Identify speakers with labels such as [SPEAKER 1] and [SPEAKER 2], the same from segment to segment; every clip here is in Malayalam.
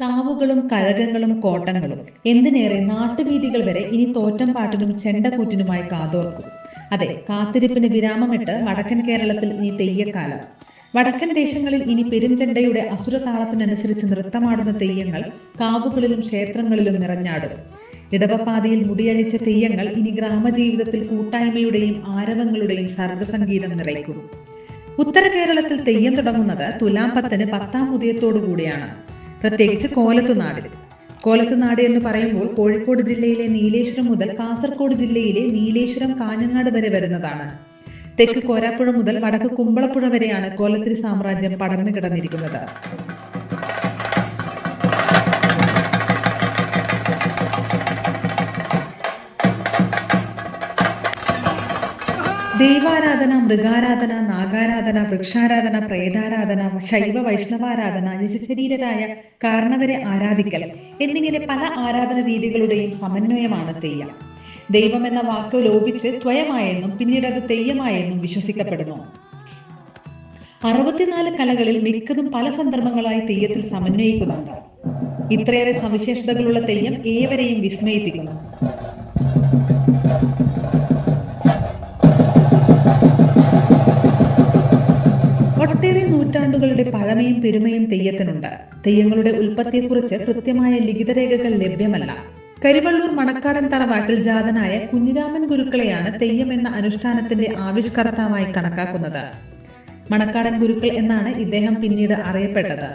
[SPEAKER 1] കാവുകളും കഴകങ്ങളും കോട്ടങ്ങളും എന്തിനേറെ നാട്ടുവീതികൾ വരെ ഇനി തോറ്റം പാട്ടിനും ചെണ്ടക്കൂറ്റിനുമായി കാതോർക്കും. അതെ കാത്തിരിപ്പിന് വിരാമമിട്ട് വടക്കൻ കേരളത്തിൽ ഇനി തെയ്യക്കാലം. വടക്കൻ ദേശങ്ങളിൽ ഇനി പെരുംചെണ്ടയുടെ അസുരതാളത്തിനനുസരിച്ച് നൃത്തമാടുന്ന തെയ്യങ്ങൾ കാവുകളിലും ക്ഷേത്രങ്ങളിലും നിറഞ്ഞാടും. ഇടവപ്പാതയിൽ മുടിയഴിച്ച തെയ്യങ്ങൾ ഇനി ഗ്രാമജീവിതത്തിൽ കൂട്ടായ്മയുടെയും ആരവങ്ങളുടെയും സർഗസംഗീതം നിറയ്ക്കും. ഉത്തര കേരളത്തിൽ തെയ്യം തുടങ്ങുന്നത് തുലാം പത്തിന് പത്താം ഉദയത്തോടു കൂടിയാണ് പ്രത്യേകിച്ച് കോലത്തുനാട് കോലത്തുനാട് എന്ന് പറയുമ്പോൾ കോഴിക്കോട് ജില്ലയിലെ നീലേശ്വരം മുതൽ കാസർഗോഡ് ജില്ലയിലെ നീലേശ്വരം കാഞ്ഞങ്ങാട് വരെ വരുന്നതാണ്. തെക്ക് കോരാപ്പുഴ മുതൽ വടക്ക് കുമ്പളപ്പുഴ വരെയാണ് കോലത്തിരി സാമ്രാജ്യം പടർന്നു കിടന്നിരിക്കുന്നത്. ദൈവാരാധന മൃഗാരാധന നാഗാരാധന വൃക്ഷാരാധന പ്രേതാരാധന ശൈവ വൈഷ്ണവാരാധന നിശശരീരരായ കാരണവരെ ആരാധിക്കൽ എന്നിങ്ങനെ പല ആരാധന രീതികളുടെയും സമന്വയമാണ് തെയ്യം. ദൈവം എന്ന വാക്ക് ലോപിച്ച് ത്വയമായെന്നും പിന്നീട് അത് തെയ്യമായെന്നും വിശ്വസിക്കപ്പെടുന്നു. അറുപത്തിനാല് കലകളിൽ മിക്കതും പല സന്ദർഭങ്ങളായി തെയ്യത്തിൽ സമന്വയിക്കുന്നുണ്ട്. ഇത്രയേറെ സവിശേഷതകളുള്ള തെയ്യം ഏവരെയും വിസ്മയിപ്പിക്കുന്നു. നൂറ്റാണ്ടുകളുടെ പഴമയും പെരുമയും തെയ്യത്തിനുണ്ട്. തെയ്യങ്ങളുടെ ഉൽപ്പത്തിയെക്കുറിച്ച് കൃത്യമായ ലിഖിതരേഖകൾ ലഭ്യമല്ല. കരിവള്ളൂർ മണക്കാടൻ തറവാട്ടിൽ ജാതനായ കുഞ്ഞിരാമൻ ഗുരുക്കളെയാണ് തെയ്യം എന്ന അനുഷ്ഠാനത്തിന്റെ ആവിഷ്കർത്താവായി കണക്കാക്കുന്നത്. മണക്കാടൻ ഗുരുക്കൾ എന്നാണ് ഇദ്ദേഹം പിന്നീട് അറിയപ്പെട്ടത്.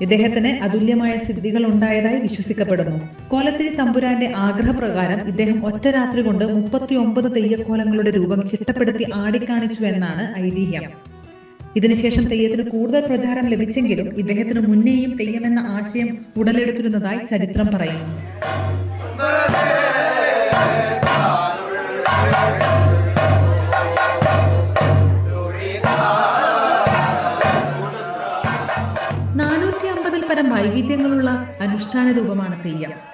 [SPEAKER 1] ഇദ്ദേഹത്തിന് അതുല്യമായ സിദ്ധികൾ ഉണ്ടായതായി വിശ്വസിക്കപ്പെടുന്നു. കോലത്തിരി തമ്പുരാന്റെ ആഗ്രഹപ്രകാരം ഇദ്ദേഹം ഒറ്റ രാത്രി കൊണ്ട് മുപ്പത്തി ഒമ്പത് തെയ്യക്കോലങ്ങളുടെ രൂപം ചിട്ടപ്പെടുത്തി ആടിക്കാണിച്ചു എന്നാണ് ഐതിഹ്യം. ഇതിനുശേഷം തെയ്യത്തിന് കൂടുതൽ പ്രചാരം ലഭിച്ചെങ്കിലും ഇദ്ദേഹത്തിന് മുന്നേയും തെയ്യമെന്ന ആശയം ഉടലെടുത്തിരുന്നതായി ചരിത്രം പറയുന്നു. നാനൂറ്റി അമ്പതിൽ പരം വൈവിധ്യങ്ങളുള്ള അനുഷ്ഠാന രൂപമാണ് തെയ്യം.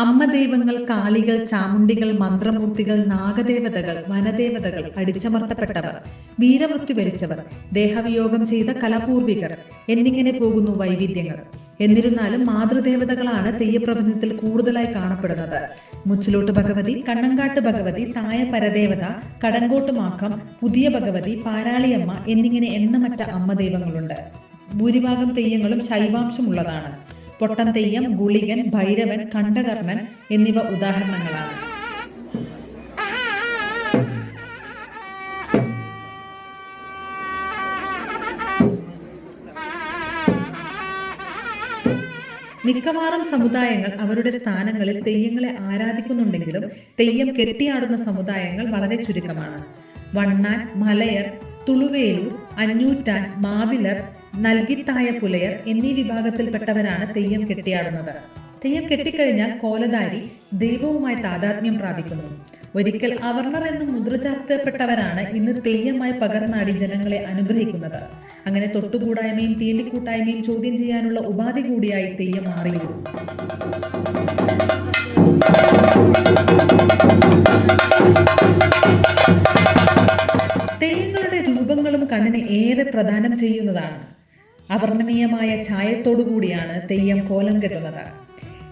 [SPEAKER 1] അമ്മ ദൈവങ്ങൾ കാളികൾ ചാമുണ്ടികൾ മന്ത്രമൂർത്തികൾ നാഗദേവതകൾ വനദേവതകൾ അടിച്ചമർത്തപ്പെട്ടവർ വീരമൃത്യു വരിച്ചവർ ദേഹവിയോഗം ചെയ്ത കലപൂർവികർ എന്നിങ്ങനെ പോകുന്നു വൈവിധ്യങ്ങൾ. എന്നിരുന്നാലും മാതൃദേവതകളാണ് തെയ്യപ്രപഞ്ചത്തിൽ കൂടുതലായി കാണപ്പെടുന്നത്. മുച്ചിലോട്ട് ഭഗവതി കണ്ണങ്കാട്ട് ഭഗവതി തായ പരദേവത കടങ്കോട്ട് മാക്കം പുതിയ ഭഗവതി പാരാളിയമ്മ എന്നിങ്ങനെ എണ്ണമറ്റ അമ്മ ദൈവങ്ങളുണ്ട് ഭൂരിഭാഗം തെയ്യങ്ങളും ശൈവാംശമുള്ളതാണ്. പൊട്ടൻ തെയ്യം ഗുളികൻ ഭൈരവൻ കണ്ഠകർണൻ എന്നിവ ഉദാഹരണങ്ങളാണ്. മിക്കവാറും സമുദായങ്ങൾ അവരുടെ സ്ഥാനങ്ങളിൽ തെയ്യങ്ങളെ ആരാധിക്കുന്നുണ്ടെങ്കിലും തെയ്യം കെട്ടിയാടുന്ന സമുദായങ്ങൾ വളരെ ചുരുക്കമാണ്. വണ്ണാൻ മലയർ തുളുവേലൂർ അഞ്ഞൂറ്റാൻ മാവിലർ നൽകിത്തായ പുലയർ എന്നീ വിഭാഗത്തിൽപ്പെട്ടവരാണ് തെയ്യം കെട്ടിയാടുന്നത്. തെയ്യം കെട്ടിക്കഴിഞ്ഞാൽ കോലധാരി ദൈവവുമായി താതാത്മ്യം പ്രാപിക്കുന്നു. ഒരിക്കൽ അവർണർ എന്ന് മുദ്രചാർത്തപ്പെട്ടവരാണ് ഇന്ന് തെയ്യമായി പകർന്നാടി ജനങ്ങളെ അനുഗ്രഹിക്കുന്നത്. അങ്ങനെ തൊട്ടുകൂടായ്മയും തീണ്ടിക്കൂട്ടായ്മയും ചോദ്യം ചെയ്യാനുള്ള ഉപാധി കൂടിയായി തെയ്യം മാറിയിരുന്നു. തെയ്യങ്ങളുടെ രൂപങ്ങളും കണ്ണിന് ഏറെ പ്രദാനം ചെയ്യുന്നതാണ്. അവർണനീയമായ ഛായത്തോടുകൂടിയാണ് തെയ്യം കോലം കെട്ടുന്നത്.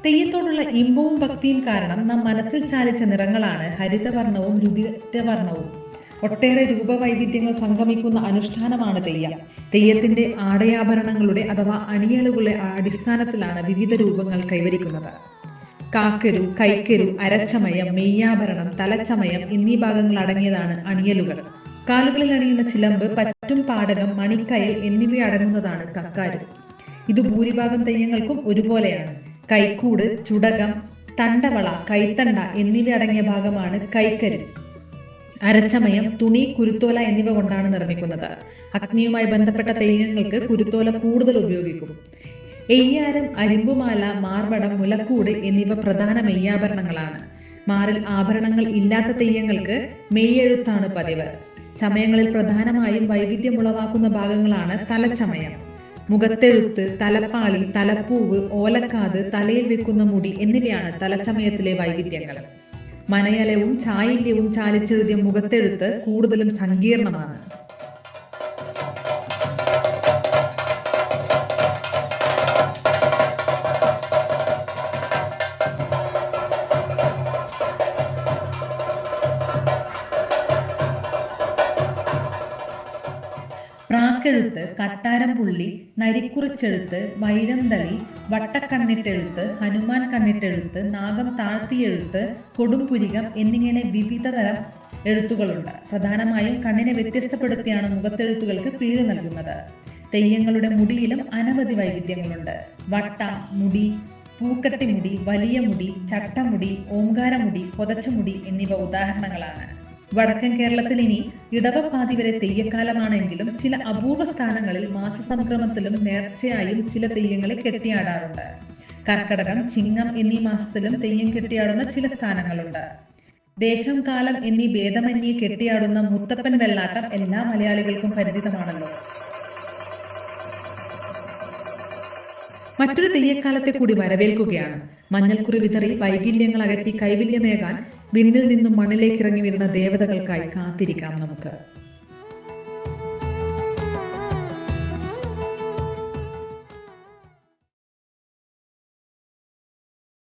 [SPEAKER 1] തെയ്യത്തോടുള്ള ഇമ്പവും ഭക്തിയും കാരണം നാം മനസ്സിൽ ചാലിച്ച നിറങ്ങളാണ് ഹരിതവർണവും രുതിരവർണവും ഒട്ടേറെ രൂപവൈവിധ്യങ്ങൾ സംഗമിക്കുന്ന അനുഷ്ഠാനമാണ് തെയ്യം. തെയ്യത്തിന്റെ ആടയാഭരണങ്ങളുടെ അഥവാ അണിയലുകളുടെ അടിസ്ഥാനത്തിലാണ് വിവിധ രൂപങ്ങൾ കൈവരിക്കുന്നത്. കാക്കരു കൈക്കരു അരച്ചമയം മെയ്യാഭരണം തലച്ചമയം എന്നീ ഭാഗങ്ങൾ അടങ്ങിയതാണ് അണിയലുകൾ. കാലുകളിൽ അണിയുന്ന ചിലമ്പ് പറ്റും പാടകം മണിക്കയൽ എന്നിവ അടങ്ങുന്നതാണ് കക്കാരു. ഇത് ഭൂരിഭാഗം തെയ്യങ്ങൾക്കും ഒരുപോലെയാണ്. കൈക്കൂട് ചുടകം തണ്ടവള കൈത്തണ്ട എന്നിവ അടങ്ങിയ ഭാഗമാണ് കൈക്കരു. അരച്ചമയം തുണി കുരുത്തോല എന്നിവ കൊണ്ടാണ് നിർമ്മിക്കുന്നത്. അഗ്നിയുമായി ബന്ധപ്പെട്ട തെയ്യങ്ങൾക്ക് കുരുത്തോല കൂടുതൽ ഉപയോഗിക്കും. എയ്യാരം അരിമ്പുമാല മാർവടം മുലക്കൂട് എന്നിവ പ്രധാന മെയ്യാഭരണങ്ങളാണ്. മാറിൽ ആഭരണങ്ങൾ ഇല്ലാത്ത തെയ്യങ്ങൾക്ക് മെയ്യെഴുത്താണ് പതിവ്. ചമയങ്ങളിൽ പ്രധാനമായും വൈവിധ്യമുളവാക്കുന്ന ഭാഗങ്ങളാണ് തലച്ചമയം. മുഖത്തെഴുത്ത് തലപ്പാളി തലപ്പൂവ് ഓലക്കാത് തലയിൽ വെക്കുന്ന മുടി എന്നിവയാണ് തലച്ചമയത്തിലെ വൈവിധ്യങ്ങൾ. മനയലവും ചായില്യവും ചാലിച്ചെഴുതിയ മുഖത്തെഴുത്ത് കൂടുതലും സങ്കീർണമാണ്. കാട്ടെഴുത്ത് കട്ടാരം പുള്ളി നരിക്കുറിച്ചെഴുത്ത് വൈരന്തളി വട്ടക്കണ്ണിട്ടെഴുത്ത് ഹനുമാൻ കണ്ണിട്ടെഴുത്ത് നാഗം താഴ്ത്തിയെഴുത്ത് കൊടുംപുരികം എന്നിങ്ങനെ വിവിധ തരം എഴുത്തുകളുണ്ട്. പ്രധാനമായും കണ്ണിനെ വ്യത്യസ്തപ്പെടുത്തിയാണ് മുഖത്തെഴുത്തുകൾക്ക് പേര് നൽകുന്നത്. തെയ്യങ്ങളുടെ മുടിയിലും അനവധി വൈവിധ്യങ്ങളുണ്ട്. വട്ട മുടി പൂക്കട്ടിമുടി വലിയ മുടി ചട്ടമുടി ഓങ്കാരമുടി പൊതച്ചമുടി എന്നിവ ഉദാഹരണങ്ങളാണ്. വടക്കൻ കേരളത്തിൽ ഇനി ഇടവപ്പാതി വരെ തെയ്യക്കാലമാണെങ്കിലും ചില അപൂർവ സ്ഥാനങ്ങളിൽ മാസസംക്രമത്തിലും നേർച്ചയായും ചില തെയ്യങ്ങളെ കെട്ടിയാടാറുണ്ട്. കർക്കടകം ചിങ്ങം എന്നീ മാസത്തിലും തെയ്യം കെട്ടിയാടുന്ന ചില സ്ഥാനങ്ങളുണ്ട്. ദേശം കാലം എന്നീ ഭേദമന്യെ കെട്ടിയാടുന്ന മുത്തപ്പൻ വെള്ളാട്ടം എല്ലാ മലയാളികൾക്കും പരിചിതമാണല്ലോ. മറ്റൊരു തെയ്യക്കാലത്തെ കൂടി വരവേൽക്കുകയാണ്. മഞ്ഞൾക്കുറി വിതറി വൈകല്യങ്ങൾ അകറ്റി കൈവല്യമേകാൻ വിണ്ണിൽ നിന്നും മണ്ണിലേക്ക് ഇറങ്ങി വരുന്ന ദേവതകൾക്കായി കാത്തിരിക്കാം നമുക്ക്.